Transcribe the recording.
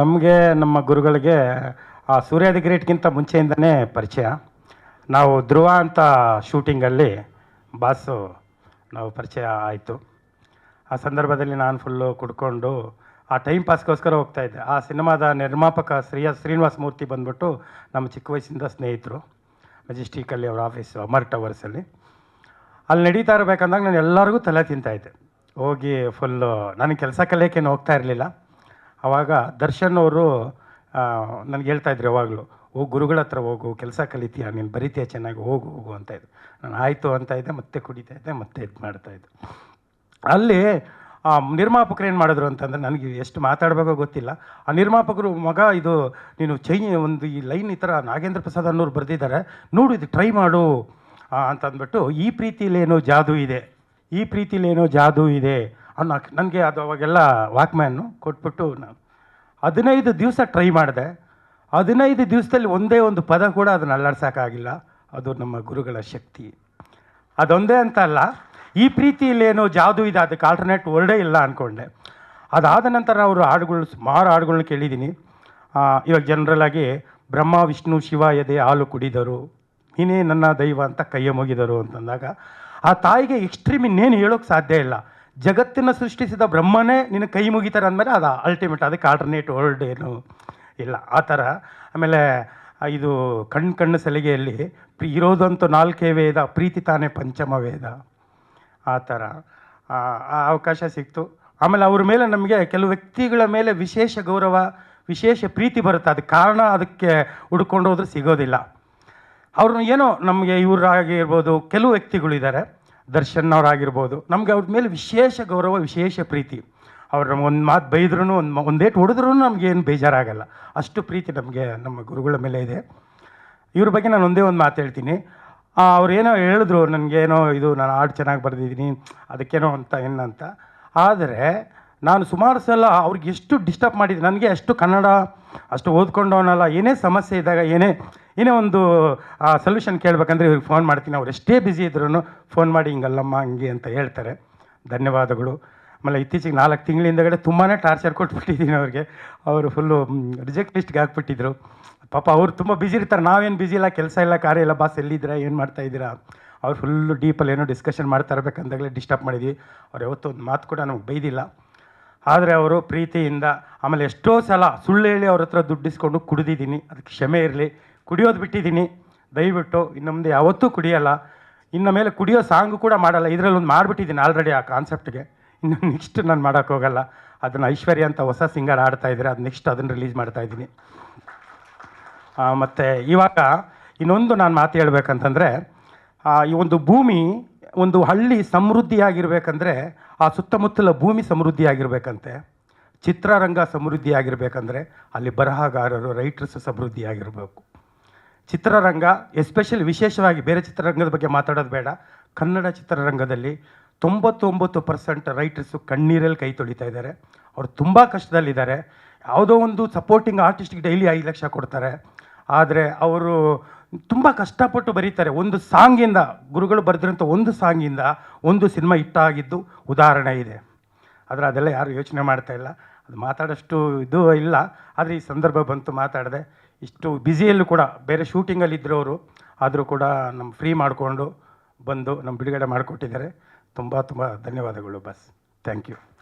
ನಮಗೆ ನಮ್ಮ ಗುರುಗಳಿಗೆ ಆ ಸೂರ್ಯ ಗ್ರೇಟ್ಗಿಂತ ಮುಂಚೆಯಿಂದನೇ ಪರಿಚಯ. ನಾವು ಧ್ರುವ ಅಂತ ಶೂಟಿಂಗಲ್ಲಿ ಬಾಸು ನಾವು ಪರಿಚಯ ಆಯಿತು. ಆ ಸಂದರ್ಭದಲ್ಲಿ ನಾನು ಫುಲ್ಲು ಕುಡ್ಕೊಂಡು ಆ ಟೈಮ್ ಪಾಸ್ಗೋಸ್ಕರ ಹೋಗ್ತಾ ಇದ್ದೆ. ಆ ಸಿನಿಮಾದ ನಿರ್ಮಾಪಕ ಶ್ರೀಯ ಶ್ರೀನಿವಾಸ ಮೂರ್ತಿ ಬಂದ್ಬಿಟ್ಟು ನಮ್ಮ ಚಿಕ್ಕ ವಯಸ್ಸಿಂದ ಸ್ನೇಹಿತರು ಮೆಜೆಸ್ಟಿಕಲ್ಲಿ ಅವ್ರ ಆಫೀಸ್ ಅಮರ್ ಟವರ್ಸಲ್ಲಿ ಅಲ್ಲಿ. ನಡೀತಾ ಇರಬೇಕಂದಾಗ ನಾನು ಎಲ್ಲರಿಗೂ ತಲೆ ತಿಂತಾಯಿದ್ದೆ ಹೋಗಿ ಫುಲ್ಲು, ನನಗೆ ಕೆಲಸ ಕಲಿಯೋಕ್ಕೇನು ಹೋಗ್ತಾ ಇರಲಿಲ್ಲ. ಆವಾಗ ದರ್ಶನ್ ಅವರು ನನಗೆ ಹೇಳ್ತಾ ಇದ್ರು ಯಾವಾಗಲೂ ಹೋಗಿ ಗುರುಗಳ ಹತ್ರ ಹೋಗು, ಕೆಲಸ ಕಲಿತೀಯ, ನೀನು ಬರಿತೀಯ, ಚೆನ್ನಾಗಿ ಹೋಗು ಹೋಗು ಅಂತ ಇದ್ದು ನಾನು ಆಯಿತು ಅಂತ ಇದ್ದೆ, ಮತ್ತೆ ಕುಡಿತಾ ಇದ್ದೆ, ಮತ್ತೆ ಇದು ಮಾಡ್ತಾಯಿದ್ದೆ ಅಲ್ಲಿ, ಆ, ನಿರ್ಮಾಪಕರು ಏನು ಮಾಡಿದ್ರು ಅಂತಂದರೆ, ನನಗೆ ಎಷ್ಟು ಮಾತಾಡಬೇಕೋ ಗೊತ್ತಿಲ್ಲ. ಆ ನಿರ್ಮಾಪಕರು, ಮಗ, ಇದು, ನೀನು ಚೈ, ಒಂದು ಈ ಲೈನ್ ಈ ಥರ ನಾಗೇಂದ್ರ ಪ್ರಸಾದ್ ಅನ್ನೋರು ಬರೆದಿದ್ದಾರೆ, ನೋಡು, ಇದು ಟ್ರೈ ಮಾಡು ಅಂತಂದ್ಬಿಟ್ಟು ಈ ಪ್ರೀತಿಲೇನೋ ಜಾದು ಇದೆ, ಈ ಪ್ರೀತಿಲೇನೋ ಜಾದು ಇದೆ ಅನ್ನೋ ನನಗೆ ಅದು ಅವಾಗೆಲ್ಲ ವಾಕ್ಮ್ಯಾನು ಕೊಟ್ಬಿಟ್ಟು ನಾನು ಹದಿನೈದು ದಿವಸ ಟ್ರೈ ಮಾಡಿದೆ. ಹದಿನೈದು ದಿವಸದಲ್ಲಿ ಒಂದೇ ಒಂದು ಪದ ಕೂಡ ಅದನ್ನು ಅಲ್ಲಾಡ್ಸೋಕ್ಕಾಗಿಲ್ಲ. ಅದು ನಮ್ಮ ಗುರುಗಳ ಶಕ್ತಿ. ಅದೊಂದೇ ಅಂತ ಅಲ್ಲ, ಈ ಪ್ರೀತಿಯಲ್ಲೇನೋ ಜಾದು ಇದೆ ಅದಕ್ಕೆ ಆಲ್ಟರ್ನೇಟ್ ವರ್ಡೇ ಇಲ್ಲ ಅಂದ್ಕೊಂಡೆ ಅದಾದ ನಂತರ ಅವರು ಹಾಡುಗಳು, ಸುಮಾರು ಹಾಡುಗಳನ್ನ ಕೇಳಿದ್ದೀನಿ. ಇವಾಗ ಜನರಲ್ಲಾಗಿ ಬ್ರಹ್ಮ, ವಿಷ್ಣು, ಶಿವ, ಎದೆ, ಹಾಲು ಕುಡಿದರು. ನೀನೇ ನನ್ನ ದೈವ ಅಂತ ಕೈಯ ಮುಗಿದರು ಅಂತಂದಾಗ, ಆ ತಾಯಿಗೆ ಎಕ್ಸ್ಟ್ರೀಮ್ ಇನ್ನೇನು ಹೇಳೋಕ್ಕೆ ಸಾಧ್ಯ ಇಲ್ಲ. ಜಗತ್ತನ್ನು ಸೃಷ್ಟಿಸಿದ ಬ್ರಹ್ಮನೇ ನಿನ್ನ ಕೈ ಮುಗಿತಾರೆ ಅಂದಮೇಲೆ ಅದು ಅಲ್ಟಿಮೇಟ್ ಅದಕ್ಕೆ ಆಲ್ಟರ್ನೇಟ್ ವರ್ಲ್ಡ್ ಏನು ಇಲ್ಲ. ಆ ಥರ. ಆಮೇಲೆ ಇದು ಕಣ್ಣು ಕಣ್ಣು ಸಲಿಗೆಯಲ್ಲಿ ಇರೋದಂತೂ ನಾಲ್ಕೇ ವೇದ, ಪ್ರೀತಿ ತಾನೇ ಪಂಚಮ ವೇದ. ಆ ಥರ. ಆ ಅವಕಾಶ ಸಿಕ್ತು. ಆಮೇಲೆ ಅವ್ರ ಮೇಲೆ ನಮಗೆ ಕೆಲವು ವ್ಯಕ್ತಿಗಳ ಮೇಲೆ ವಿಶೇಷ ಗೌರವ, ವಿಶೇಷ ಪ್ರೀತಿ ಬರುತ್ತೆ. ಅದಕ್ಕೆ ಕಾರಣ ಅದಕ್ಕೆ ಹುಡ್ಕೊಂಡು ಹೋದ್ರೆ ಸಿಗೋದಿಲ್ಲ. ಅವ್ರನ್ನ ಏನೋ ನಮಗೆ ಇವರಾಗಿರ್ಬೋದು, ಕೆಲವು ವ್ಯಕ್ತಿಗಳಿದ್ದಾರೆ. ದರ್ಶನ್ ಅವರಾಗಿರ್ಬೋದು ನಮಗೆ ಅವ್ರ ಮೇಲೆ ವಿಶೇಷ ಗೌರವ, ವಿಶೇಷ ಪ್ರೀತಿ. ಅವ್ರ ಒಂದು ಮಾತು ಬೈದ್ರೂ ಒಂದು ಒಂದೇಟು ಹೊಡೆದ್ರೂ ನಮಗೇನು ಬೇಜಾರಾಗಲ್ಲ. ಅಷ್ಟು ಪ್ರೀತಿ ನಮಗೆ, ನಮ್ಮ ಗುರುಗಳ ಮೇಲೆ ಇದೆ. ಇವ್ರ ಬಗ್ಗೆ ನಾನು ಒಂದೇ ಒಂದು ಮಾತು ಹೇಳ್ತೀನಿ. ಅವ್ರೇನೋ ಹೇಳಿದ್ರು, ನನಗೇನೋ ಇದು, ನಾನು ಹಾಡು ಚೆನ್ನಾಗಿ ಬರೆದಿದ್ದೀನಿ, ಅದಕ್ಕೇನೋ ಅಂತ, ಏನಂತ. ಆದರೆ ನಾನು ಸುಮಾರು ಸಲ ಅವ್ರಿಗೆ ಎಷ್ಟು ಡಿಸ್ಟರ್ಬ್ ಮಾಡಿದೆ, ನನಗೆ ಅಷ್ಟು ಕನ್ನಡ, ಅಷ್ಟು ಓದ್ಕೊಂಡವನಲ್ಲ, ಏನೇ ಸಮಸ್ಯೆ ಇದ್ದಾಗ ಏನೇ ಏನೇ ಒಂದು ಸೊಲ್ಯೂಷನ್ ಕೇಳಬೇಕಂದ್ರೆ ಇವ್ರಿಗೆ ಫೋನ್ ಮಾಡ್ತೀನಿ. ಅವ್ರು ಎಷ್ಟೇ ಬ್ಯುಸಿ ಇದ್ರೂ ಫೋನ್ ಮಾಡಿ, ಹಿಂಗಲ್ಲಮ್ಮ, ಹಂಗೆ ಅಂತ ಹೇಳ್ತಾರೆ. ಧನ್ಯವಾದಗಳು. ಆಮೇಲೆ ಇತ್ತೀಚೆಗೆ ನಾಲ್ಕು ತಿಂಗಳಿಂದಗಡೆ ತುಂಬಾ ಟಾರ್ಚರ್ ಕೊಟ್ಬಿಟ್ಟಿದ್ದೀನಿ ಅವ್ರಿಗೆ. ಅವರು ಫುಲ್ಲು ರಿಜೆಕ್ಟ್ ಲಿಸ್ಟ್ಗೆ ಹಾಕ್ಬಿಟ್ಟಿದ್ರು. ಪಾಪ ಅವ್ರು ತುಂಬ ಬ್ಯುಸಿ ಇರ್ತಾರೆ. ನಾವೇನು ಬ್ಯುಸಿ ಇಲ್ಲ, ಕೆಲಸ ಇಲ್ಲ, ಕಾರ್ಯ ಇಲ್ಲ ಬಾಸ್ ಎಲ್ಲಿದ್ದೀರಾ, ಏನು ಮಾಡ್ತಾ ಇದ್ದೀರಾ? ಅವ್ರು ಫುಲ್ಲು ಡೀಪಲ್ಲಿ ಏನೋ ಡಿಸ್ಕಷನ್ ಮಾಡ್ತಾ ಇರಬೇಕಂದಾಗಲೇ ಡಿಸ್ಟರ್ಬ್ ಮಾಡಿದ್ವಿ. ಅವ್ರು ಯಾವತ್ತೂ ಒಂದು ಮಾತು ಕೂಡ ನಮಗೆ ಬೈದಿಲ್ಲ. ಆದರೆ ಅವರು ಪ್ರೀತಿಯಿಂದ ಆಮೇಲೆ ಎಷ್ಟೋ ಸಲ ಸುಳ್ಳು ಹೇಳಿ ಅವ್ರ ಹತ್ರ ದುಡ್ಡಿಸ್ಕೊಂಡು ಕುಡಿದಿದ್ದೀನಿ. ಅದಕ್ಕೆ ಕ್ಷಮೆ ಇರಲಿ. ಕುಡಿಯೋದು ಬಿಟ್ಟಿದ್ದೀನಿ. ದಯವಿಟ್ಟು ಇನ್ನು ಮುಂದೆ ಯಾವತ್ತೂ ಕುಡಿಯೋಲ್ಲ. ಇನ್ನು ಮೇಲೆ ಕುಡಿಯೋ ಸಾಂಗು ಕೂಡ ಮಾಡಲ್ಲ. ಇದರಲ್ಲಿ ಒಂದು ಮಾಡಿಬಿಟ್ಟಿದ್ದೀನಿ ಆಲ್ರೆಡಿ ಆ ಕಾನ್ಸೆಪ್ಟ್ಗೆ ಇನ್ನು ನೆಕ್ಸ್ಟ್ ನಾನು ಮಾಡೋಕ್ಕೋಗಲ್ಲ ಅದನ್ನು ಐಶ್ವರ್ಯ ಅಂತ ಹೊಸ ಸಿಂಗರ್ ಆಡ್ತಾ ಇದ್ದಾರೆ ಅದು ನೆಕ್ಸ್ಟ್ ಅದನ್ನು ರಿಲೀಸ್ ಮಾಡ್ತಾ ಇದ್ದೀನಿ. ಮತ್ತು ಇವಾಗ ಇನ್ನೊಂದು ನಾನು ಮಾತು ಹೇಳ್ಬೇಕಂತಂದರೆ ಈ ಒಂದು ಭೂಮಿ ಒಂದು ಹಳ್ಳಿ ಸಮೃದ್ಧಿಯಾಗಿರ್ಬೇಕಂದ್ರೆ ಆ ಸುತ್ತಮುತ್ತಲ ಭೂಮಿ ಸಮೃದ್ಧಿಯಾಗಿರ್ಬೇಕಂತೆ, ಚಿತ್ರರಂಗ ಸಮೃದ್ಧಿಯಾಗಿರ್ಬೇಕಂದ್ರೆ ಅಲ್ಲಿ ಬರಹಗಾರರು, ರೈಟರ್ಸ್ ಸಮೃದ್ಧಿಯಾಗಿರಬೇಕು. ಚಿತ್ರರಂಗ, ಎಸ್ಪೆಷಲಿ ವಿಶೇಷವಾಗಿ ಬೇರೆ ಚಿತ್ರರಂಗದ ಬಗ್ಗೆ ಮಾತಾಡೋದು ಬೇಡ. ಕನ್ನಡ ಚಿತ್ರರಂಗದಲ್ಲಿ ತೊಂಬತ್ತೊಂಬತ್ತು ಪರ್ಸೆಂಟ್ ರೈಟರ್ಸು ಕಣ್ಣೀರಲ್ಲಿ ಕೈ ತೊಳಿತಾ ಇದ್ದಾರೆ. ಅವರು ತುಂಬ ಕಷ್ಟದಲ್ಲಿದ್ದಾರೆ. ಯಾವುದೋ ಒಂದು ಸಪೋರ್ಟಿಂಗ್ ಆರ್ಟಿಸ್ಟಿಗೆ ಡೈಲಿ ಐದು ಲಕ್ಷ ಕೊಡ್ತಾರೆ. ಆದರೆ ಅವರು ತುಂಬ ಕಷ್ಟಪಟ್ಟು ಬರೀತಾರೆ. ಒಂದು ಸಾಂಗಿಂದ ಗುರುಗಳು ಬರೆದಿರೋಂಥ ಒಂದು ಸಾಂಗಿಂದ ಒಂದು ಸಿನಿಮಾ ಹಿಟ್ಟಾಗಿದ್ದು ಉದಾಹರಣೆ ಇದೆ. ಆದರೆ ಅದೆಲ್ಲ ಯಾರು ಯೋಚನೆ ಮಾಡ್ತಾ ಇಲ್ಲ. ಅದು ಮಾತಾಡೋಷ್ಟು ಇದು ಇಲ್ಲ. ಆದರೆ ಈ ಸಂದರ್ಭ ಬಂತು ಮಾತಾಡಿದೆ ಇಷ್ಟು ಬ್ಯುಸಿಯಲ್ಲೂ ಕೂಡ ಬೇರೆ ಶೂಟಿಂಗಲ್ಲಿ ಇದ್ದರವರು ಆದರೂ ಕೂಡ ನಮ್ಮ ಫ್ರೀ ಮಾಡಿಕೊಂಡು ಬಂದು ನಮ್ಮ ಬಿಡುಗಡೆ ಮಾಡಿಕೊಟ್ಟಿದ್ದಾರೆ. ತುಂಬ ತುಂಬ ಧನ್ಯವಾದಗಳು ಬಸ್ ಥ್ಯಾಂಕ್ ಯು